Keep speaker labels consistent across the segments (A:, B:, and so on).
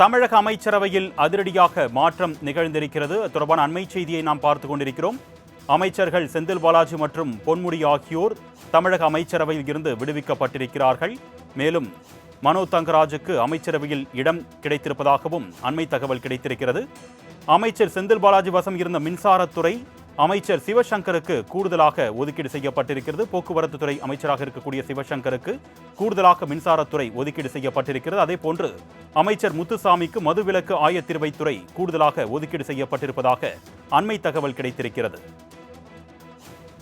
A: தமிழக அமைச்சரவையில் அதிரடியாக மாற்றம் நிகழ்ந்திருக்கிறது தொடர்பான அண்மை செய்தியை நாம் பார்த்து கொண்டிருக்கிறோம் அமைச்சர்கள் செந்தில் பாலாஜி மற்றும் பொன்முடி ஆகியோர் தமிழக அமைச்சரவையில் இருந்து விடுவிக்கப்பட்டிருக்கிறார்கள் மேலும் மனோ தங்கராஜுக்கு அமைச்சரவையில் இடம் கிடைத்திருப்பதாகவும் அண்மை தகவல் கிடைத்திருக்கிறது அமைச்சர் செந்தில் பாலாஜி வசம் இருந்த மின்சாரத்துறை அமைச்சர் சிவசங்கருக்கு கூடுதலாக ஒதுக்கீடு செய்யப்பட்டிருக்கிறது போக்குவரத்து துறை அமைச்சராக இருக்கக்கூடிய சிவசங்கருக்கு கூடுதலாக மின்சாரத்துறை ஒதுக்கீடு செய்யப்பட்டிருக்கிறது அதே போன்று அமைச்சர் முத்துசாமிக்கு மதுவிலக்கு ஆயத்திருவைத்துறை கூடுதலாக ஒதுக்கீடு செய்யப்பட்டிருப்பதாக அண்மை தகவல் கிடைத்திருக்கிறது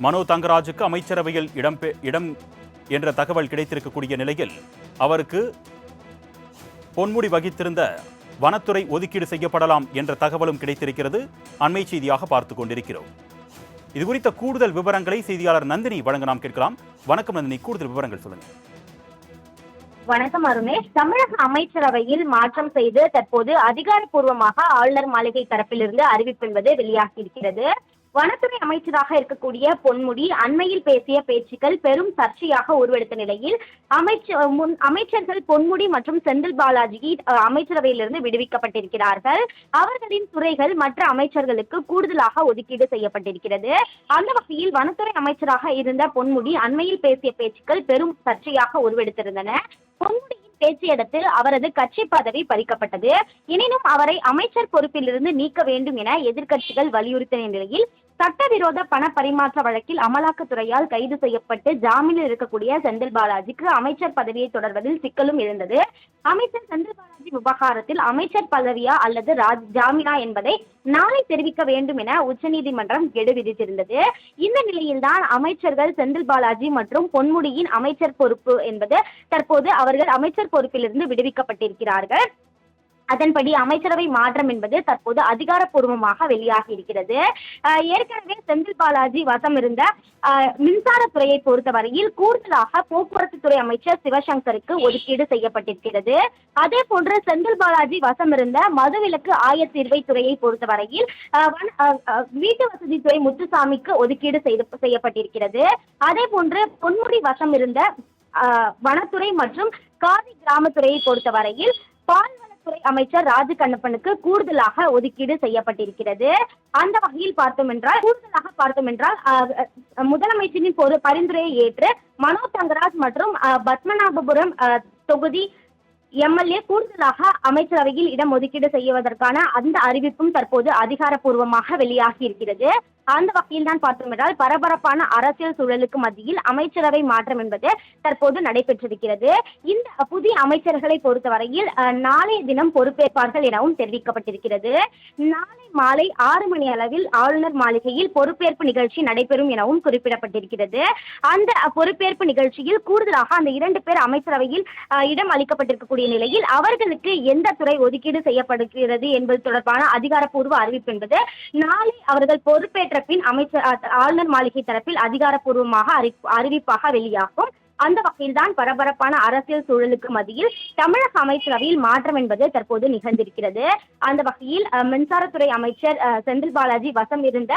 A: மனோ தங்கராஜுக்கு அமைச்சரவையில் இடம் இடம் என்ற தகவல் கிடைத்திருக்கக்கூடிய நிலையில் அவருக்கு பொன்முடி வகித்திருந்த வனத்துறை ஒதுக்கீடு செய்யப்படலாம் என்ற தகவலும் கிடைத்திருக்கிறது அண்மை செய்தியாக பார்த்து கொண்டிருக்கிறோம் இது குறித்த கூடுதல் விவரங்களை செய்தியாளர் நந்தினி வழங்க நாம் கேட்கலாம் வணக்கம் நந்தினி கூடுதல் விவரங்கள் சொல்லுங்க
B: வணக்கம் அருமேஷ் தமிழக அமைச்சரவையில் மாற்றம் செய்து தற்போது அதிகாரப்பூர்வமாக ஆளுநர் மாளிகை தரப்பிலிருந்து அறிவிப்பு என்பது வெளியாகி இருக்கிறது வனத்துறை அமைச்சராக இருக்கக்கூடிய பொன்முடி அண்மையில் பேசிய பேச்சுக்கள் பெரும் சர்ச்சையாக உருவெடுத்த நிலையில் அமைச்சர் அமைச்சர்கள் பொன்முடி மற்றும் செந்தில் பாலாஜி அமைச்சரவையிலிருந்து விடுவிக்கப்பட்டிருக்கிறார்கள் அவர்களின் துறைகள் மற்ற அமைச்சர்களுக்கு கூடுதலாக ஒதுக்கீடு செய்யப்பட்டிருக்கிறது அந்த வகையில் வனத்துறை அமைச்சராக இருந்த பொன்முடி அண்மையில் பேசிய பேச்சுக்கள் பெரும் சர்ச்சையாக உருவெடுத்திருந்தன பொன்முடி பேச்சு இடத்தில் அவரது கட்சி பதவி பறிக்கப்பட்டது எனினும் அவரை அமைச்சர் பொறுப்பிலிருந்து நீக்க வேண்டும் என எதிர்க்கட்சிகள் வலியுறுத்திய நிலையில் சட்டவிரோத பண பரிமாற்ற வழக்கில் அமலாக்கத்துறையால் கைது செய்யப்பட்டு ஜாமீனில் இருக்கக்கூடிய செந்தில் பாலாஜிக்கு அமைச்சர் பதவியை தொடர்வதில் சிக்கலும் இருந்தது அமைச்சர் செந்தில் பாலாஜி விவகாரத்தில் அமைச்சர் பதவியா அல்லது ராஜ் ஜாமீனா என்பதை நாளை தெரிவிக்க வேண்டும் என உச்சநீதிமன்றம் கெடு விதித்திருந்தது இந்த நிலையில்தான் அமைச்சர்கள் செந்தில் பாலாஜி மற்றும் பொன்முடியின் அமைச்சர் பொறுப்பு என்பது தற்போது அவர்கள் அமைச்சர் பொறுப்பிலிருந்து விடுவிக்கப்பட்டிருக்கிறார்கள் அதன்படி அமைச்சரவை மாற்றம் என்பது தற்போது அதிகாரப்பூர்வமாக வெளியாகி இருக்கிறது ஏற்கனவே செந்தில் பாலாஜி வசம் இருந்த மின்சாரத்துறையை பொறுத்தவரையில் கூடுதலாக போக்குவரத்து துறை அமைச்சர் சிவசங்கருக்கு ஒதுக்கீடு செய்யப்பட்டிருக்கிறது அதே போன்று செந்தில் பாலாஜி வசம் இருந்த மதுவிலக்கு ஆயத்தீர்வை துறையை பொறுத்தவரையில் வீட்டு வசதி துறை முத்துசாமிக்கு ஒதுக்கீடு செய்து செய்யப்பட்டிருக்கிறது அதே போன்று பொன்முடி வசம் இருந்த வனத்துறை மற்றும் காதி கிராமத்துறையை பொறுத்தவரையில் பால் துறை அமைச்சர் ராஜு கண்ணப்பனுக்கு கூடுதலாக ஒதுக்கீடு செய்யப்பட்டிருக்கிறது அந்த வகையில் பார்த்தோம் என்றால் கூடுதலாக பார்த்தோம் என்றால் முதலமைச்சரின் பொது பரிந்துரையை ஏற்று மனோ தங்கராஜ் மற்றும் பத்மநாபபுரம் தொகுதி எம்எல்ஏ கூடுதலாக அமைச்சரவையில் இடம் ஒதுக்கீடு செய்வதற்கான அந்த அறிவிப்பும் தற்போது அதிகாரப்பூர்வமாக வெளியாகி இருக்கிறது அந்த வகையில் தான் பார்த்தோமென்றால் பரபரப்பான அரசியல் சூழலுக்கு மத்தியில் அமைச்சரவை மாற்றம் என்பது தற்போது நடைபெற்றிருக்கிறது இந்த புதிய அமைச்சர்களை பொறுத்தவரையில் நாளைய தினம் பொறுப்பேற்பார்கள் எனவும் தெரிவிக்கப்பட்டிருக்கிறது நாளை மாலை ஆறு மணி அளவில் ஆளுநர் மாளிகையில் பொறுப்பேற்பு நிகழ்ச்சி நடைபெறும் எனவும் குறிப்பிடப்பட்டிருக்கிறது அந்த பொறுப்பேற்பு நிகழ்ச்சியில் கூடுதலாக அந்த இரண்டு பேர் அமைச்சரவையில் இடம் அளிக்கப்பட்டிருக்கக்கூடிய நிலையில் அவர்களுக்கு எந்த துறை ஒதுக்கீடு செய்யப்படுகிறது என்பது தொடர்பான அதிகாரப்பூர்வ அறிவிப்பு என்பது நாளை அவர்கள் பொறுப்பேற்ற பெற்ற பின் அமைச்சர் ஆளுநர் மாளிகை தரப்பில் அதிகாரப்பூர்வமாக அறிவிப்பாக வெளியாகும் அந்த வகையில்தான் பரபரப்பான அரசியல் சூழலுக்கு மத்தியில் தமிழக அமைச்சரவையில் மாற்றம் என்பது தற்போது நிகழ்ந்திருக்கிறது அந்த வகையில் மின்சாரத்துறை அமைச்சர் செந்தில் பாலாஜி வசம் இருந்த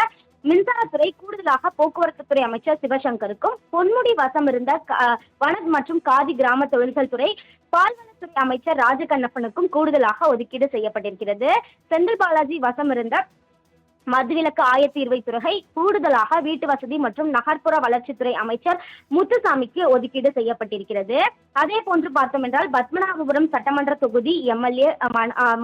B: மின்சாரத்துறை கூடுதலாக போக்குவரத்து துறை அமைச்சர் சிவசங்கருக்கும் பொன்முடி வசம் இருந்த வனத் மற்றும் காதி கிராம தொழில்கள் துறை பால்வளத்துறை அமைச்சர் ராஜகண்ணப்பனுக்கும் கூடுதலாக ஒதுக்கீடு செய்யப்பட்டிருக்கிறது செந்தில் பாலாஜி வசம் இருந்த மதுவிலக்கு ஆயத்தீர்வைத்துறை கூடுதலாக வீட்டு வசதி மற்றும் நகர்ப்புற வளர்ச்சித்துறை அமைச்சர் முத்துசாமிக்கு ஒதுக்கீடு செய்யப்பட்டிருக்கிறது அதே போன்று பார்த்தோம் என்றால் பத்மநாபபுரம் சட்டமன்ற தொகுதி எம்எல்ஏ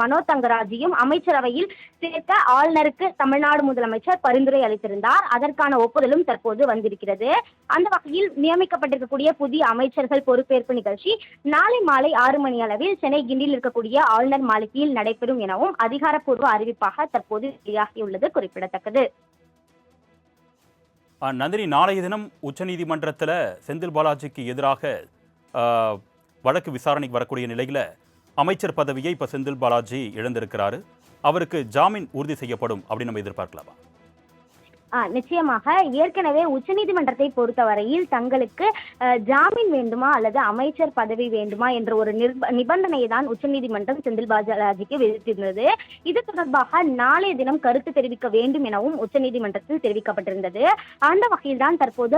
B: மனோ தங்கராஜையும் அமைச்சரவையில் சேர்க்க ஆளுநருக்கு தமிழ்நாடு முதலமைச்சர் பரிந்துரை அளித்திருந்தார் அதற்கான ஒப்புதலும் தற்போது வந்திருக்கிறது அந்த வகையில் நியமிக்கப்பட்டிருக்கக்கூடிய புதிய அமைச்சர்கள் பொறுப்பேற்பு நிகழ்ச்சி நாளை மாலை ஆறு மணி அளவில் சென்னை கிண்டியில் இருக்கக்கூடிய ஆளுநர் மாளிகையில் நடைபெறும் எனவும் அதிகாரப்பூர்வ அறிவிப்பாக தற்போது வெளியாகியுள்ளது குறிப்பிடத்தக்கது
A: நந்தினி நாளைய தினம் உச்சநீதிமன்றத்தில் செந்தில் பாலாஜிக்கு எதிராக வழக்கு விசாரணைக்கு வரக்கூடிய நிலையில் அமைச்சர் பதவியை இப்போ செந்தில் பாலாஜி இழந்திருக்கிறாரு அவருக்கு ஜாமீன் உறுதி செய்யப்படும் அப்படின்னு நம்ம எதிர்பார்க்கலாமா
B: நிச்சயமாக ஏற்கனவே உச்சநீதிமன்றத்தை பொறுத்தவரையில் தங்களுக்கு ஜாமீன் வேண்டுமா அல்லது அமைச்சர் பதவி வேண்டுமா என்ற ஒரு நிபந்தனையை தான் உச்சநீதிமன்றம் செந்தில் பாஜாஜிக்கு விதித்திருந்தது இது தொடர்பாக நாளைய தினம் கருத்து தெரிவிக்க வேண்டும் எனவும் உச்சநீதிமன்றத்தில் தெரிவிக்கப்பட்டிருந்தது அந்த வகையில் தான் தற்போது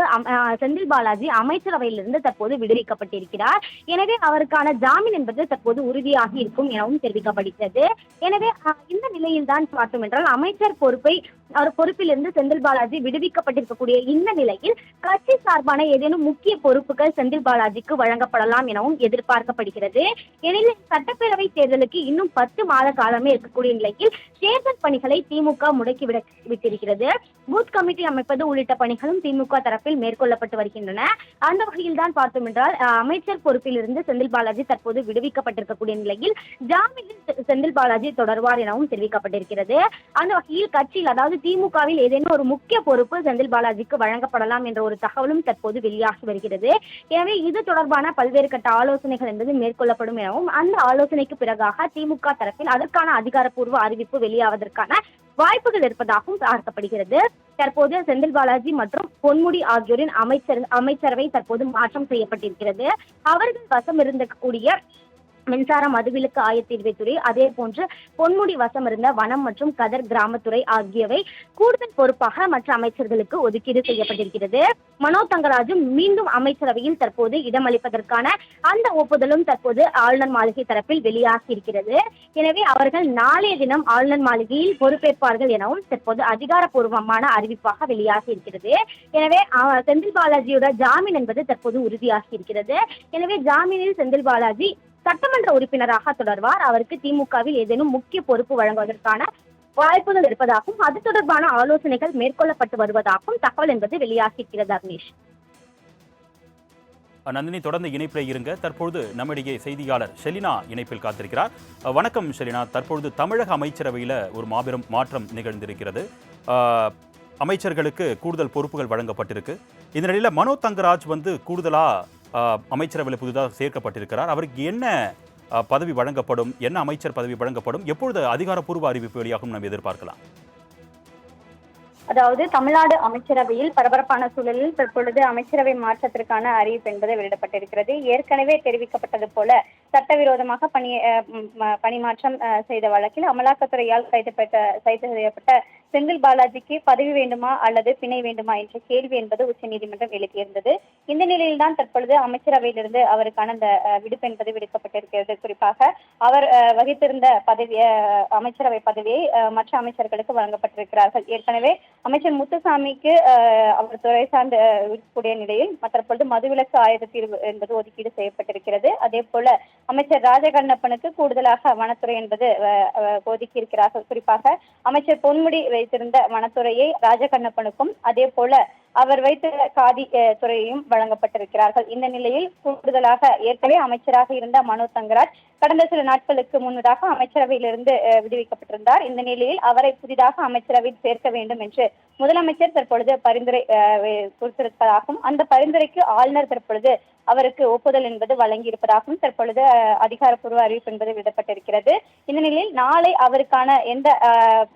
B: செந்தில் பாலாஜி அமைச்சரவையிலிருந்து தற்போது விடுவிக்கப்பட்டிருக்கிறார் எனவே அவருக்கான ஜாமீன் என்பது தற்போது உறுதியாகி இருக்கும் எனவும் தெரிவிக்கப்பட்டது எனவே இந்த நிலையில் தான் பார்த்தோம் என்றால் அமைச்சர் பொறுப்பை அவர் பொறுப்பிலிருந்து செந்தில் பாலாஜி விடுவிக்கப்பட்டிருக்கக்கூடிய இந்த நிலையில் கட்சி சார்பான ஏதேனும் முக்கிய பொறுப்புகள் செந்தில் பாலாஜிக்கு வழங்கப்படலாம் எனவும் எதிர்பார்க்கப்படுகிறது எனில் சட்டப்பேரவை தேர்தலுக்கு இன்னும் பத்து மாத காலமே இருக்கக்கூடிய நிலையில் தேர்தல் பணிகளை திமுக முடக்கிவிட விட்டிருக்கிறது பூத் கமிட்டி அமைப்பது உள்ளிட்ட பணிகளும் திமுக தரப்பில் மேற்கொள்ளப்பட்டு வருகின்றன அந்த வகையில் தான் பார்த்தோம் என்றால் அமைச்சர் பொறுப்பில் இருந்து செந்தில் பாலாஜி தற்போது விடுவிக்கப்பட்டிருக்கக்கூடிய நிலையில் ஜாமீனில் செந்தில் பாலாஜி தொடர்வார் எனவும் தெரிவிக்கப்பட்டிருக்கிறது அந்த வகையில் கட்சியில் அதாவது திமுகவில் ஏதேனும் ஒரு முக்கிய பொறுப்பு செந்தில் பாலாஜிக்கு வழங்கப்படலாம் என்ற ஒரு தகவலும் தற்போது வெளியாகி வருகிறது எனவே இது தொடர்பான பல்வேறு கட்ட ஆலோசனைகள் என்பது மேற்கொள்ளப்படும் எனவும் அந்த ஆலோசனைக்கு பிறகாக திமுக தரப்பில் அதற்கான அதிகாரப்பூர்வ அறிவிப்பு வெளியாவதற்கான வாய்ப்புகள் இருப்பதாகவும் பார்க்கப்படுகிறது தற்போது செந்தில் பாலாஜி மற்றும் பொன்முடி ஆகியோரின் அமைச்சர் அமைச்சரவை தற்போது மாற்றம் செய்யப்பட்டிருக்கிறது அவர்கள் வசம் இருந்தக்கூடிய மின்சாரம் மதுவிலக்கு ஆயத்தீர்வைத்துறை அதே போன்று பொன்முடி வசம் இருந்த வனம் மற்றும் கதர் கிராமத்துறை ஆகியவை கூடுதல் பொறுப்பாக மற்ற அமைச்சர்களுக்கு ஒதுக்கீடு செய்யப்பட்டிருக்கிறது மனோ தங்கராஜும் மீண்டும் அமைச்சரவையில் தற்போது இடமளிப்பதற்கான அந்த ஒப்புதலும் தற்போது ஆளுநர் மாளிகை தரப்பில் வெளியாகி இருக்கிறது எனவே அவர்கள் நாளைய தினம் ஆளுநர் மாளிகையில் பொறுப்பேற்பார்கள் எனவும் தற்போது அதிகாரப்பூர்வமான அறிவிப்பாக வெளியாகி இருக்கிறது எனவே செந்தில் பாலாஜியோட ஜாமீன் என்பது தற்போது உறுதியாகி இருக்கிறது எனவே ஜாமீனில் செந்தில் பாலாஜி சட்டமன்ற உறுப்பினராக தொடர்வார் அவருக்கு திமுகவில் ஏதேனும் முக்கிய பொறுப்பு வழங்குவதற்கான வாய்ப்புகள் இருப்பதாகவும் அது தொடர்பான ஆலோசனைகள் மேற்கொள்ளப்பட்டு வருவதாகவும் தகவல் என்பது வெளியாகியிருக்கிறது அக்னேஷ்
A: நந்தினி தொடர்ந்து இணைப்பில் இருங்க தற்பொழுது நம்மிடையே செய்தியாளர் ஷெலினா இணைப்பில் காத்திருக்கிறார் வணக்கம் ஷெலினா தற்பொழுது தமிழக அமைச்சரவையில் ஒரு மாபெரும் மாற்றம் நிகழ்ந்திருக்கிறது அமைச்சர்களுக்கு கூடுதல் பொறுப்புகள் வழங்கப்பட்டிருக்கு இந்த நிலையில் மனோ தங்கராஜ் வந்து கூடுதலாக அமைச்சரவையில் புதிதாக சேர்க்கப்பட்டிருக்கிறார் அவருக்கு என்ன பதவி வழங்கப்படும் என்ன அமைச்சர் பதவி வழங்கப்படும் எப்பொழுது அதிகாரப்பூர்வ அறிவிப்பு வெளியாகும் நாம் எதிர்பார்க்கலாம்
B: அதாவது தமிழ்நாடு அமைச்சரவையில் பரபரப்பான சூழலில் தற்பொழுது அமைச்சரவை மாற்றத்திற்கான அறிவிப்பு என்பது வெளியிடப்பட்டிருக்கிறது ஏற்கனவே தெரிவிக்கப்பட்டது போல சட்டவிரோதமாக பணி பணிமாற்றம் செய்த வழக்கில் அமலாக்கத்துறையால் கைது பெற்ற கைது செய்யப்பட்ட செந்தில் பாலாஜிக்கு பதவி வேண்டுமா அல்லது பிணை வேண்டுமா என்ற கேள்வி என்பது உச்சநீதிமன்றம் எழுப்பியிருந்தது இந்த நிலையில்தான் தற்பொழுது அமைச்சரவையிலிருந்து அவருக்கான அந்த விடுப்பு என்பது விடுக்கப்பட்டிருக்கிறது குறிப்பாக அவர் வகித்திருந்த பதவி அமைச்சரவை பதவியை மற்ற அமைச்சர்களுக்கு வழங்கப்பட்டிருக்கிறார்கள் ஏற்கனவே அமைச்சர் முத்துசாமிக்கு அவர் துறை சார்ந்து இருக்கக்கூடிய நிலையில் தற்பொழுது மதுவிலக்கு தீர்வு என்பது ஒதுக்கீடு செய்யப்பட்டிருக்கிறது அதே போல அமைச்சர் ராஜகண்ணப்பனுக்கு கூடுதலாக வனத்துறை என்பது ஒதுக்கி இருக்கிறார்கள் குறிப்பாக அமைச்சர் பொன்முடி வைத்திருந்த வனத்துறையை ராஜகண்ணப்பனுக்கும் அதே போல அவர் வைத்த காதி துறையையும் வழங்கப்பட்டிருக்கிறார்கள் இந்த நிலையில் கூடுதலாக ஏற்கனவே அமைச்சராக இருந்த மனோ தங்கராஜ் கடந்த சில நாட்களுக்கு முன்னதாக அமைச்சரவையிலிருந்து விடுவிக்கப்பட்டிருந்தார் இந்த நிலையில் அவரை புதிதாக அமைச்சரவையில் சேர்க்க வேண்டும் என்று முதலமைச்சர் தற்பொழுது பரிந்துரை கொடுத்திருப்பதாகவும் அந்த பரிந்துரைக்கு ஆளுநர் தற்பொழுது அவருக்கு ஒப்புதல் என்பது வழங்கியிருப்பதாகவும் தற்பொழுது அதிகாரப்பூர்வ அறிவிப்பு என்பது விடப்பட்டிருக்கிறது இந்த நிலையில் நாளை அவருக்கான எந்த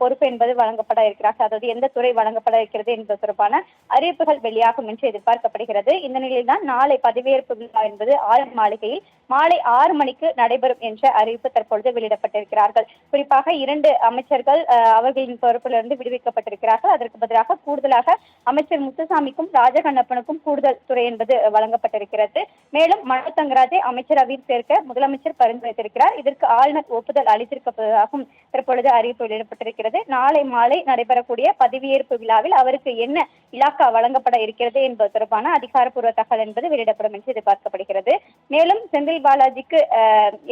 B: பொறுப்பு என்பது வழங்கப்பட இருக்கிறார் அதாவது எந்த துறை வழங்கப்பட இருக்கிறது என்பது தொடர்பான அறிவிப்புகள் வெளியாகும் என்று எதிர்பார்க்கப்படுகிறது இந்த நிலையில் தான் நாளை பதவியேற்பு விழா என்பது ஆளும் மாளிகையில் மாலை ஆறு மணிக்கு நடைபெறும் என்ற அறிவிப்பு தற்பொழுது வெளியிடப்பட்டிருக்கிறார்கள் குறிப்பாக இரண்டு அமைச்சர்கள் அவர்களின் பொறுப்பிலிருந்து விடுவிக்கப்பட்டிருக்கிறார்கள் அதற்கு பதிலாக கூடுதலாக அமைச்சர் முத்துசாமிக்கும் ராஜகண்ணப்பனுக்கும் கூடுதல் துறை என்பது வழங்கப்பட்டிருக்கிறது தெரிவித்து மேலும் மனோ தங்கராஜை அமைச்சரவையில் சேர்க்க முதலமைச்சர் பரிந்துரைத்திருக்கிறார் இதற்கு ஆளுநர் ஒப்புதல் அளித்திருப்பதாகவும் தற்பொழுது அறிவிப்பு வெளியிடப்பட்டிருக்கிறது நாளை மாலை நடைபெறக்கூடிய பதவியேற்பு விழாவில் அவருக்கு என்ன இலாக்கா வழங்கப்பட இருக்கிறது என்பது தொடர்பான அதிகாரப்பூர்வ தகவல் என்பது வெளியிடப்படும் என்று எதிர்பார்க்கப்படுகிறது மேலும் செந்தில் பாலாஜிக்கு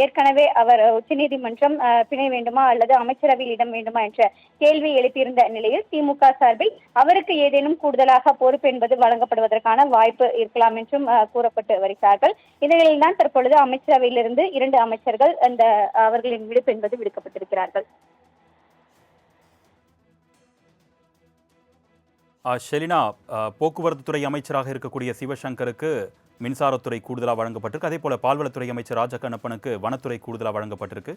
B: ஏற்கனவே அவர் உச்சநீதிமன்றம் பிணை வேண்டுமா அல்லது அமைச்சரவையில் இடம் வேண்டுமா என்ற கேள்வி எழுப்பியிருந்த நிலையில் திமுக சார்பில் அவருக்கு ஏதேனும் கூடுதலாக பொறுப்பு என்பது வழங்கப்படுவதற்கான வாய்ப்பு இருக்கலாம் என்றும் கூறப்பட்டு வருகிறார்கள் இந்நிலையில்தான் தற்பொழுது அமைச்சரவையிலிருந்து இரண்டு அமைச்சர்கள் அந்த அவர்களின் விடுப்பு என்பது விடுக்கப்பட்டிருக்கிறார்கள்
A: ஷெலினா போக்குவரத்து துறை அமைச்சராக இருக்கக்கூடிய சிவசங்கருக்கு மின்சாரத்துறை கூடுதலாக வழங்கப்பட்டிருக்கு அதே போல் பால்வளத்துறை அமைச்சர் ராஜா கண்ணப்பனுக்கு வனத்துறை கூடுதலாக வழங்கப்பட்டிருக்கு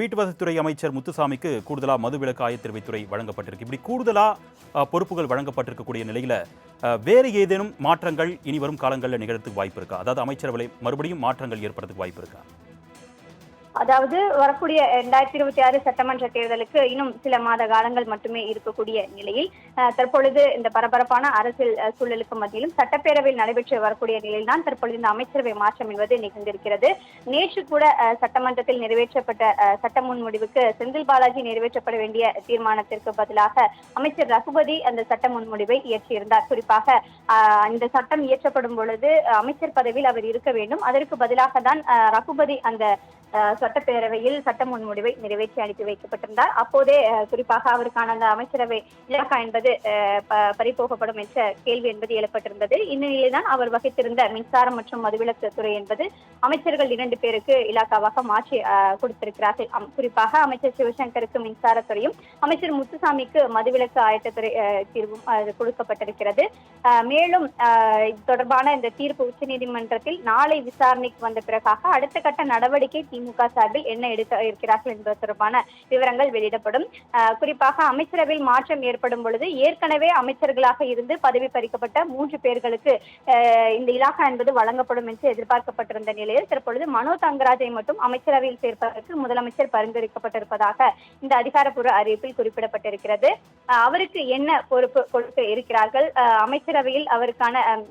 A: வீட்டு அமைச்சர் முத்துசாமிக்கு கூடுதலாக மதுவிலக்கு ஆயத்திருவைத்துறை வழங்கப்பட்டிருக்கு இப்படி கூடுதலாக பொறுப்புகள் வழங்கப்பட்டிருக்கக்கூடிய நிலையில் வேறு ஏதேனும் மாற்றங்கள் இனி வரும் காலங்களில் நிகழ்த்துக்கு வாய்ப்பு இருக்கா அதாவது அமைச்சரவை மறுபடியும் மாற்றங்கள் ஏற்படுறதுக்கு வாய்ப்பு இருக்கா
B: அதாவது வரக்கூடிய இரண்டாயிரத்தி இருபத்தி ஆறு சட்டமன்ற தேர்தலுக்கு இன்னும் சில மாத காலங்கள் மட்டுமே இருக்கக்கூடிய நிலையில் தற்பொழுது இந்த பரபரப்பான அரசியல் சூழலுக்கு மத்தியிலும் சட்டப்பேரவையில் நடைபெற்று வரக்கூடிய நிலையில் தான் தற்பொழுது இந்த அமைச்சரவை மாற்றம் என்பது நிகழ்ந்திருக்கிறது நேற்று கூட சட்டமன்றத்தில் நிறைவேற்றப்பட்ட சட்ட முன்முடிவுக்கு செந்தில் பாலாஜி நிறைவேற்றப்பட வேண்டிய தீர்மானத்திற்கு பதிலாக அமைச்சர் ரகுபதி அந்த சட்ட முன்முடிவை இயற்றியிருந்தார் குறிப்பாக இந்த சட்டம் இயற்றப்படும் பொழுது அமைச்சர் பதவியில் அவர் இருக்க வேண்டும் அதற்கு பதிலாக தான் ரகுபதி அந்த சட்டப்பேரவையில் சட்ட முன்முடிவை நிறைவேற்றி அனுப்பி வைக்கப்பட்டிருந்தார் அப்போதே குறிப்பாக அவருக்கான அந்த அமைச்சரவை இலாக்கா என்பது பறிபோகப்படும் என்ற கேள்வி என்பது எழப்பட்டிருந்தது இந்நிலையில்தான் அவர் வகித்திருந்த மின்சாரம் மற்றும் மதுவிலக்கு துறை என்பது அமைச்சர்கள் இரண்டு பேருக்கு இலாக்காவாக மாற்றி கொடுத்திருக்கிறார்கள் குறிப்பாக அமைச்சர் சிவசங்கருக்கு மின்சாரத்துறையும் அமைச்சர் முத்துசாமிக்கு மதுவிலக்கு ஆயத்தத்துறை தீர்வும் கொடுக்கப்பட்டிருக்கிறது மேலும் இது தொடர்பான இந்த தீர்ப்பு உச்சநீதிமன்றத்தில் நாளை விசாரணைக்கு வந்த பிறகாக அடுத்த கட்ட நடவடிக்கை அதிமுக சார்பில் என்ன எடுக்க இருக்கிறார்கள் என்பது தொடர்பான விவரங்கள் வெளியிடப்படும் குறிப்பாக அமைச்சரவையில் மாற்றம் ஏற்படும் பொழுது ஏற்கனவே அமைச்சர்களாக இருந்து பதவி பறிக்கப்பட்ட மூன்று பேர்களுக்கு இந்த இலாகா என்பது வழங்கப்படும் என்று எதிர்பார்க்கப்பட்டிருந்த நிலையில் தற்பொழுது மனோ தங்கராஜை மட்டும் அமைச்சரவையில் சேர்ப்பதற்கு முதலமைச்சர் பரிந்துரைக்கப்பட்டிருப்பதாக இந்த அதிகாரப்பூர்வ அறிவிப்பில் குறிப்பிடப்பட்டிருக்கிறது அவருக்கு என்ன பொறுப்பு கொடுக்க இருக்கிறார்கள் அமைச்சரவையில் அவருக்கான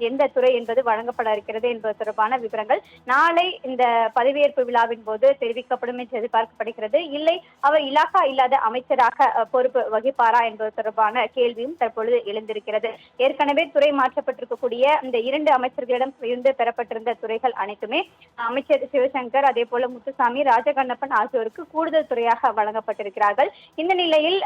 B: எந்த துறை என்பது வழங்கப்பட இருக்கிறது என்பது தொடர்பான விவரங்கள் நாளை இந்த பதவியேற்பு விழாவின் போது போது தெரிவிக்கப்படும் என்று எதிர்பார்க்கப்படுகிறது இல்லை அவர் இலாகா இல்லாத அமைச்சராக பொறுப்பு வகிப்பாரா என்பது தொடர்பான கேள்வியும் தற்பொழுது எழுந்திருக்கிறது ஏற்கனவே துறை மாற்றப்பட்டிருக்கக்கூடிய இந்த இரண்டு அமைச்சர்களிடம் இருந்து பெறப்பட்டிருந்த துறைகள் அனைத்துமே அமைச்சர் சிவசங்கர் அதே போல முத்துசாமி ராஜகண்ணப்பன் ஆகியோருக்கு கூடுதல் துறையாக வழங்கப்பட்டிருக்கிறார்கள் இந்த நிலையில்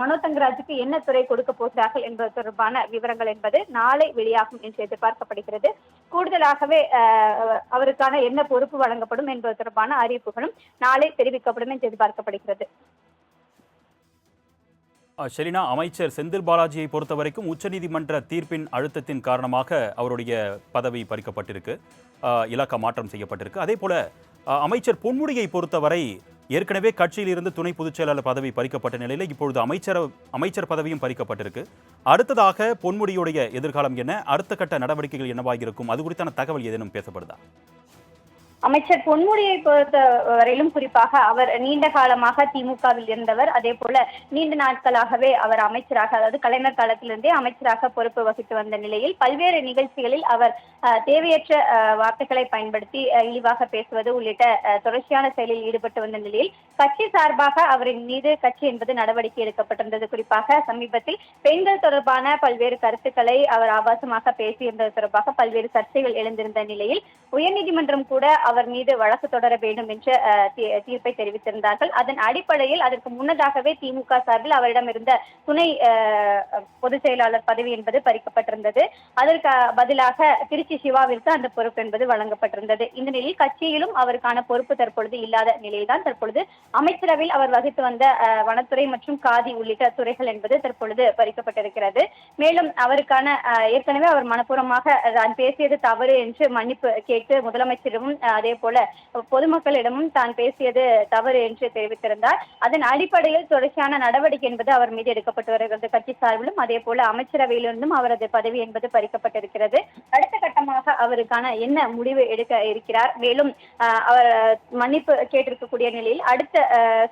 B: மனோ தங்கராஜுக்கு என்ன துறை கொடுக்க போகிறார்கள் என்பது தொடர்பான விவரங்கள் என்பது நாளை வெளியாகும் என்று எதிர்பார்க்கப்படுகிறது கூடுதலாகவே அவருக்கான என்ன பொறுப்பு வழங்கப்படும் என்பது தொடர்பான அறிவிப்புகளும் நாளை தெரிவிக்கப்படும் என்று எதிர்பார்க்கப்படுகிறது
A: ஷெலினா அமைச்சர் செந்தில் பாலாஜியை பொறுத்த வரைக்கும் உச்சநீதிமன்ற தீர்ப்பின் அழுத்தத்தின் காரணமாக அவருடைய பதவி பறிக்கப்பட்டிருக்கு இலாக்கா மாற்றம் செய்யப்பட்டிருக்கு அதே போல அமைச்சர் பொன்முடியை பொறுத்தவரை ஏற்கனவே கட்சியில் இருந்து துணை பொதுச்செயலாளர் பதவி பறிக்கப்பட்ட நிலையில் இப்பொழுது அமைச்சர் அமைச்சர் பதவியும் பறிக்கப்பட்டிருக்கு அடுத்ததாக பொன்முடியுடைய எதிர்காலம் என்ன அடுத்த கட்ட நடவடிக்கைகள் என்னவாக இருக்கும் அது குறித்தான தகவல் ஏதேனும் பேசப்படுதா
B: அமைச்சர் பொன்முடியை பொறுத்த வரையிலும் குறிப்பாக அவர் நீண்ட காலமாக திமுகவில் இருந்தவர் அதே போல நீண்ட நாட்களாகவே அவர் அமைச்சராக அதாவது கலைஞர் காலத்திலிருந்தே அமைச்சராக பொறுப்பு வகித்து வந்த நிலையில் பல்வேறு நிகழ்ச்சிகளில் அவர் தேவையற்ற வார்த்தைகளை பயன்படுத்தி இழிவாக பேசுவது உள்ளிட்ட தொடர்ச்சியான செயலில் ஈடுபட்டு வந்த நிலையில் கட்சி சார்பாக அவரின் மீது கட்சி என்பது நடவடிக்கை எடுக்கப்பட்டிருந்தது குறிப்பாக சமீபத்தில் பெண்கள் தொடர்பான பல்வேறு கருத்துக்களை அவர் ஆபாசமாக பேசியிருந்தது தொடர்பாக பல்வேறு சர்ச்சைகள் எழுந்திருந்த நிலையில் உயர்நீதிமன்றம் கூட அவர் மீது வழக்கு தொடர வேண்டும் என்று தீர்ப்பை தெரிவித்திருந்தார்கள் அதன் அடிப்படையில் அதற்கு முன்னதாகவே திமுக சார்பில் அவரிடம் இருந்த துணை பொதுச் செயலாளர் பதவி என்பது பறிக்கப்பட்டிருந்தது அதற்கு பதிலாக திருச்சி சிவாவிற்கு அந்த பொறுப்பு என்பது வழங்கப்பட்டிருந்தது இந்த நிலையில் கட்சியிலும் அவருக்கான பொறுப்பு தற்பொழுது இல்லாத நிலையில்தான் தற்பொழுது அமைச்சரவையில் அவர் வகித்து வந்த வனத்துறை மற்றும் காதி உள்ளிட்ட துறைகள் என்பது தற்பொழுது பறிக்கப்பட்டிருக்கிறது மேலும் அவருக்கான ஏற்கனவே அவர் மனப்பூர்வமாக தான் பேசியது தவறு என்று மன்னிப்பு கேட்டு முதலமைச்சரும் அதே போல பொதுமக்களிடமும் தான் பேசியது தவறு என்று தெரிவித்திருந்தார் அதன் அடிப்படையில் தொடர்ச்சியான நடவடிக்கை என்பது அவர் மீது எடுக்கப்பட்டு வருகிறது கட்சி சார்பிலும் அதே போல அமைச்சரவையிலிருந்தும் அவரது பதவி என்பது பறிக்கப்பட்டிருக்கிறது அடுத்த கட்டமாக அவருக்கான என்ன முடிவு எடுக்க இருக்கிறார் மேலும் அவர் மன்னிப்பு கேட்டிருக்கக்கூடிய நிலையில் அடுத்த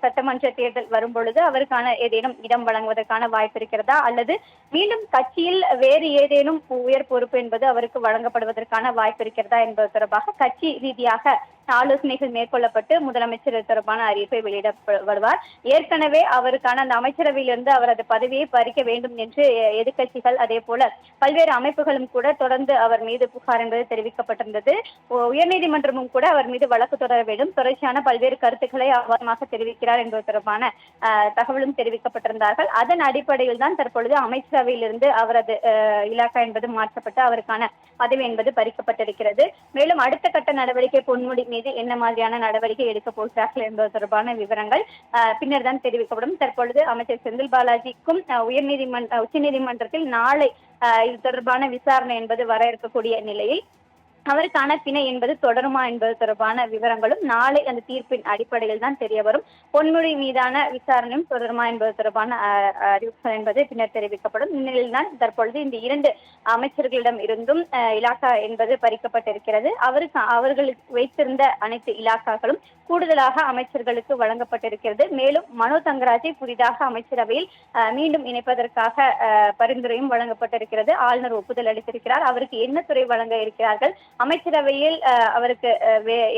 B: சட்டமன்ற தேர்தல் வரும் பொழுது அவருக்கான ஏதேனும் இடம் வழங்குவதற்கான வாய்ப்பு இருக்கிறதா அல்லது மீண்டும் கட்சியில் வேறு ஏதேனும் உயர் பொறுப்பு என்பது அவருக்கு வழங்கப்படுவதற்கான வாய்ப்பு இருக்கிறதா என்பது தொடர்பாக கட்சி ரீதியாக எதிராக ஆலோசனைகள் மேற்கொள்ளப்பட்டு முதலமைச்சர் தொடர்பான அறிவிப்பை வெளியிடப்படுவார் ஏற்கனவே அவருக்கான அந்த அமைச்சரவையிலிருந்து அவரது பதவியை பறிக்க வேண்டும் என்று எதிர்கட்சிகள் அதே போல பல்வேறு அமைப்புகளும் கூட தொடர்ந்து அவர் மீது புகார் என்பது தெரிவிக்கப்பட்டிருந்தது உயர்நீதிமன்றமும் கூட அவர் மீது வழக்கு தொடர வேண்டும் தொடர்ச்சியான பல்வேறு கருத்துக்களை அவரமாக தெரிவிக்கிறார் என்பது தொடர்பான தகவலும் தெரிவிக்கப்பட்டிருந்தார்கள் அதன் அடிப்படையில் தான் தற்பொழுது அமைச்சரவையிலிருந்து அவரது இலாக்கா என்பது மாற்றப்பட்டு அவருக்கான பதவி என்பது பறிக்கப்பட்டிருக்கிறது மேலும் அடுத்த கட்ட நடவடிக்கை பொன்முடி மீது என்ன மாதிரியான நடவடிக்கை எடுக்க போகிறார்கள் என்பது தொடர்பான விவரங்கள் பின்னர் தான் தெரிவிக்கப்படும் தற்பொழுது அமைச்சர் செந்தில் பாலாஜிக்கும் உயர்நீதிமன்ற உச்சநீதிமன்றத்தில் நாளை இது தொடர்பான விசாரணை என்பது வர இருக்கக்கூடிய நிலையில் அவருக்கான பிணை என்பது தொடருமா என்பது தொடர்பான விவரங்களும் நாளை அந்த தீர்ப்பின் அடிப்படையில் தான் தெரிய வரும் பொன்மொழி மீதான விசாரணையும் தொடருமா என்பது தொடர்பான அறிவிப்புகள் என்பது பின்னர் தெரிவிக்கப்படும் இந்நிலையில் தான் தற்பொழுது இந்த இரண்டு அமைச்சர்களிடம் இருந்தும் இலாக்கா என்பது பறிக்கப்பட்டிருக்கிறது அவருக்கு அவர்களுக்கு வைத்திருந்த அனைத்து இலாக்காக்களும் கூடுதலாக அமைச்சர்களுக்கு வழங்கப்பட்டிருக்கிறது மேலும் மனோ தங்கராஜை புதிதாக அமைச்சரவையில் மீண்டும் இணைப்பதற்காக பரிந்துரையும் வழங்கப்பட்டிருக்கிறது ஆளுநர் ஒப்புதல் அளித்திருக்கிறார் அவருக்கு என்ன துறை வழங்க இருக்கிறார்கள் அமைச்சரவையில் அவருக்கு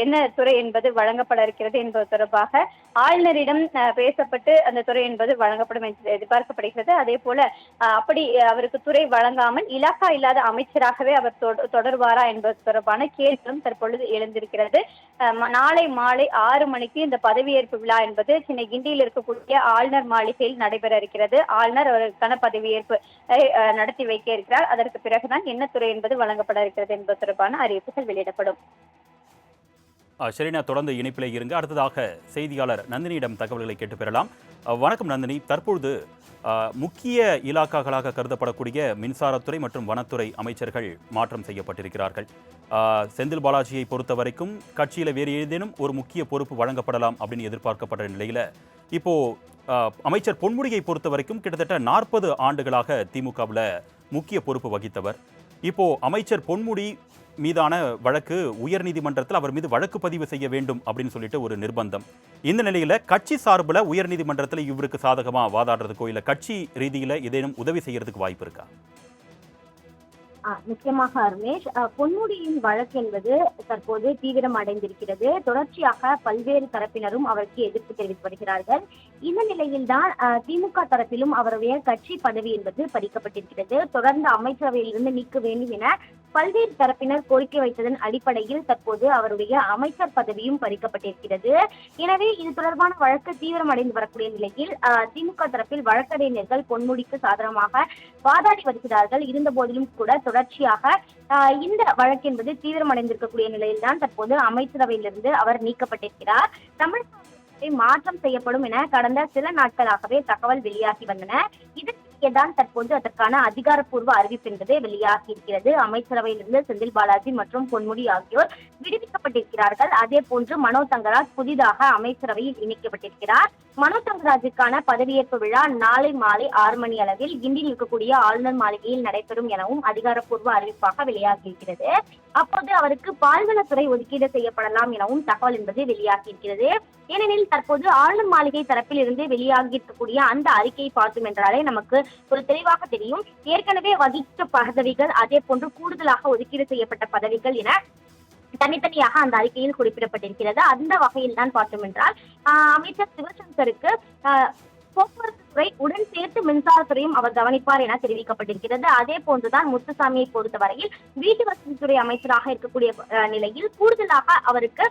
B: என்ன துறை என்பது வழங்கப்பட இருக்கிறது என்பது தொடர்பாக ஆளுநரிடம் பேசப்பட்டு அந்த துறை என்பது வழங்கப்படும் என்று எதிர்பார்க்கப்படுகிறது அதே போல அப்படி அவருக்கு துறை வழங்காமல் இலாக்கா இல்லாத அமைச்சராகவே அவர் தொடர்வாரா என்பது தொடர்பான கேள்விகளும் தற்பொழுது எழுந்திருக்கிறது நாளை மாலை ஆறு மணிக்கு இந்த பதவியேற்பு விழா என்பது சென்னை கிண்டியில் இருக்கக்கூடிய ஆளுநர் மாளிகையில் நடைபெற இருக்கிறது ஆளுநர் அவருக்கான பதவியேற்பு நடத்தி வைக்க இருக்கிறார் அதற்கு பிறகுதான் என்ன துறை என்பது வழங்கப்பட இருக்கிறது என்பது தொடர்பான அறிவிப்புகள் வெளியிடப்படும்
A: ஷெரீனா தொடர்ந்து இணைப்பிலே இருங்க அடுத்ததாக செய்தியாளர் நந்தினியிடம் தகவல்களை கேட்டு பெறலாம் வணக்கம் நந்தினி தற்பொழுது முக்கிய இலாக்காக கருதப்படக்கூடிய மின்சாரத்துறை மற்றும் வனத்துறை அமைச்சர்கள் மாற்றம் செய்யப்பட்டிருக்கிறார்கள் செந்தில் பாலாஜியை பொறுத்த வரைக்கும் கட்சியில் வேறு ஏதேனும் ஒரு முக்கிய பொறுப்பு வழங்கப்படலாம் அப்படின்னு எதிர்பார்க்கப்பட்ட நிலையில் இப்போ அமைச்சர் பொன்முடியை பொறுத்த வரைக்கும் கிட்டத்தட்ட நாற்பது ஆண்டுகளாக திமுகவில் முக்கிய பொறுப்பு வகித்தவர் இப்போ அமைச்சர் பொன்முடி மீதான வழக்கு உயர்நீதிமன்றத்தில் அவர் மீது வழக்கு பதிவு செய்ய வேண்டும் அப்படின்னு சொல்லிட்டு ஒரு நிர்பந்தம் இந்த நிலையில் கட்சி சார்பில் உயர்நீதிமன்றத்தில் இவருக்கு சாதகமாக வாதாடுறதுக்கோ இல்லை கட்சி ரீதியில் ஏதேனும் உதவி செய்யறதுக்கு வாய்ப்பு இருக்கா
B: நிச்சயமாக அருணேஷ் பொன்முடியின் வழக்கு என்பது தற்போது தீவிரம் அடைந்திருக்கிறது தொடர்ச்சியாக பல்வேறு தரப்பினரும் அவருக்கு எதிர்ப்பு தெரிவித்து வருகிறார்கள் இந்த நிலையில்தான் திமுக தரப்பிலும் அவருடைய கட்சி பதவி என்பது பறிக்கப்பட்டிருக்கிறது தொடர்ந்து அமைச்சரவையில் இருந்து நீக்க வேண்டும் என பல்வேறு தரப்பினர் கோரிக்கை வைத்ததன் அடிப்படையில் தற்போது அவருடைய அமைச்சர் பதவியும் பறிக்கப்பட்டிருக்கிறது எனவே இது தொடர்பான வழக்கு தீவிரமடைந்து வரக்கூடிய நிலையில் திமுக தரப்பில் வழக்கறிஞர்கள் பொன்முடிக்கு சாதனமாக வாதாடி வருகிறார்கள் இருந்த போதிலும் கூட தொடர்ச்சியாக இந்த வழக்கு என்பது தீவிரமடைந்திருக்கக்கூடிய நிலையில்தான் தற்போது அமைச்சரவையிலிருந்து அவர் நீக்கப்பட்டிருக்கிறார் தமிழ் மாற்றம் செய்யப்படும் என கடந்த சில நாட்களாகவே தகவல் வெளியாகி வந்தன இதற்கிடையேதான் தற்போது அதற்கான அதிகாரப்பூர்வ அறிவிப்பு என்பது வெளியாகி இருக்கிறது அமைச்சரவையிலிருந்து செந்தில் பாலாஜி மற்றும் பொன்முடி ஆகியோர் விடுவிக்கப்பட்டிருக்கிறார்கள் அதே போன்று மனோ தங்கராஜ் புதிதாக அமைச்சரவையில் இணைக்கப்பட்டிருக்கிறார் மனோ தங்கராஜுக்கான பதவியேற்பு விழா நாளை மாலை ஆறு மணி அளவில் கிண்டியில் இருக்கக்கூடிய ஆளுநர் மாளிகையில் நடைபெறும் எனவும் அதிகாரப்பூர்வ அறிவிப்பாக வெளியாகி இருக்கிறது அப்போது அவருக்கு பால்வளத்துறை ஒதுக்கீடு செய்யப்படலாம் எனவும் தகவல் என்பது வெளியாகி இருக்கிறது ஏனெனில் தற்போது ஆளுநர் மாளிகை தரப்பில் இருந்து வெளியாகி அந்த அறிக்கையை பார்த்தோம் என்றாலே நமக்கு ஒரு தெளிவாக தெரியும் ஏற்கனவே வகித்த பதவிகள் அதே போன்று கூடுதலாக ஒதுக்கீடு செய்யப்பட்ட பதவிகள் என தனித்தனியாக அந்த அறிக்கையில் குறிப்பிடப்பட்டிருக்கிறது அந்த வகையில் தான் பார்த்தோம் என்றால் அமைச்சர் சிவசங்கருக்கு போக்குவரத்து துறை உடன் சேர்த்து மின்சாரத்துறையும் அவர் கவனிப்பார் என தெரிவிக்கப்பட்டிருக்கிறது அதே போன்றுதான் முத்துசாமியை பொறுத்தவரையில் வீட்டு வசதித்துறை அமைச்சராக இருக்கக்கூடிய நிலையில் கூடுதலாக அவருக்கு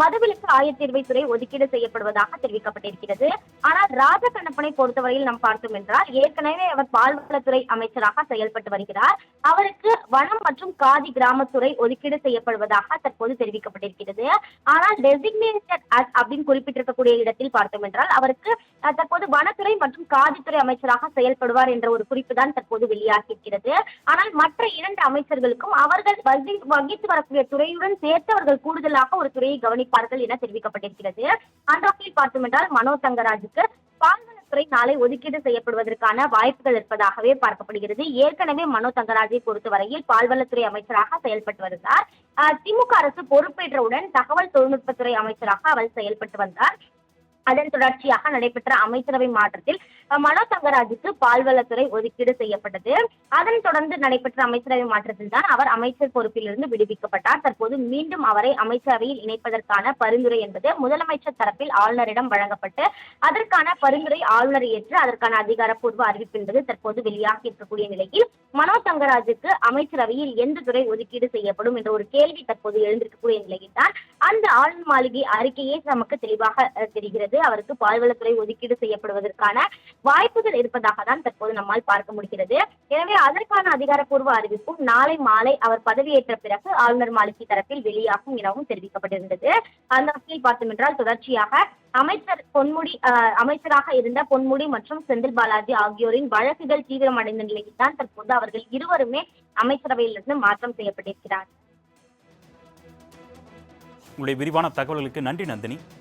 B: மதுவிலக்கு ஆயத்தீர்வை துறை ஒதுக்கீடு செய்யப்படுவதாக தெரிவிக்கப்பட்டிருக்கிறது ஆனால் ராஜ கண்ணப்பனை பொறுத்தவரையில் நாம் பார்த்தோம் என்றால் ஏற்கனவே அவர் பால்வளத்துறை அமைச்சராக செயல்பட்டு வருகிறார் அவருக்கு வனம் மற்றும் காதி கிராமத்துறை ஒதுக்கீடு செய்யப்படுவதாக தற்போது தெரிவிக்கப்பட்டிருக்கிறது ஆனால் டெசிக்னேட்டட் அப்படின்னு குறிப்பிட்டிருக்கக்கூடிய இடத்தில் பார்த்தோம் என்றால் அவருக்கு தற்போது வனத்துறை மற்றும் காதித்துறை அமைச்சராக செயல்படுவார் என்ற ஒரு குறிப்பு தான் தற்போது வெளியாகியிருக்கிறது ஆனால் மற்ற இரண்டு அமைச்சர்களுக்கும் அவர்கள் வகித்து வரக்கூடிய துறையுடன் சேர்த்து அவர்கள் கூடுதலாக ஒரு துறையை கவனிப்பார்கள் என தெரிவிக்கப்பட்டிருக்கிறது அந்த வகையில் பார்த்தோம் என்றால் மனோ தங்கராஜுக்கு பால்வளத்துறை நாளை ஒதுக்கீடு செய்யப்படுவதற்கான வாய்ப்புகள் இருப்பதாகவே பார்க்கப்படுகிறது ஏற்கனவே மனோ தங்கராஜை பொறுத்தவரையில் பால்வளத்துறை அமைச்சராக செயல்பட்டு வருகிறார் திமுக அரசு பொறுப்பேற்றவுடன் தகவல் தொழில்நுட்பத்துறை அமைச்சராக அவர் செயல்பட்டு வந்தார் அதன் தொடர்ச்சியாக நடைபெற்ற அமைச்சரவை மாற்றத்தில் மனோ தங்கராஜுக்கு பால்வளத்துறை ஒதுக்கீடு செய்யப்பட்டது அதன் தொடர்ந்து நடைபெற்ற அமைச்சரவை மாற்றத்தில் தான் அவர் அமைச்சர் பொறுப்பிலிருந்து விடுவிக்கப்பட்டார் தற்போது மீண்டும் அவரை அமைச்சரவையில் இணைப்பதற்கான பரிந்துரை என்பது முதலமைச்சர் தரப்பில் ஆளுநரிடம் வழங்கப்பட்டு அதற்கான பரிந்துரை ஆளுநர் ஏற்று அதற்கான அதிகாரப்பூர்வ அறிவிப்பு என்பது தற்போது வெளியாகி இருக்கக்கூடிய நிலையில் மனோ தங்கராஜுக்கு அமைச்சரவையில் எந்த துறை ஒதுக்கீடு செய்யப்படும் என்ற ஒரு கேள்வி தற்போது எழுந்திருக்கக்கூடிய நிலையில் தான் அந்த ஆளுநர் மாளிகை அறிக்கையே நமக்கு தெளிவாக தெரிகிறது வைத்து அவருக்கு பால்வளத்துறை ஒதுக்கீடு செய்யப்படுவதற்கான வாய்ப்புகள் இருப்பதாக தான் தற்போது நம்மால் பார்க்க முடிகிறது எனவே அதற்கான அதிகாரப்பூர்வ அறிவிப்பும் நாளை மாலை அவர் பதவியேற்ற பிறகு ஆளுநர் மாளிகை தரப்பில் வெளியாகும் எனவும் தெரிவிக்கப்பட்டிருந்தது அந்த வகையில் பார்த்தோம் என்றால் தொடர்ச்சியாக அமைச்சர் பொன்முடி அமைச்சராக இருந்த பொன்முடி மற்றும் செந்தில் பாலாஜி ஆகியோரின் வழக்குகள் தீவிரமடைந்த நிலையில் தான் தற்போது அவர்கள் இருவருமே அமைச்சரவையிலிருந்து மாற்றம் செய்யப்பட்டிருக்கிறார்
A: உங்களுடைய விரிவான தகவல்களுக்கு நன்றி நந்தினி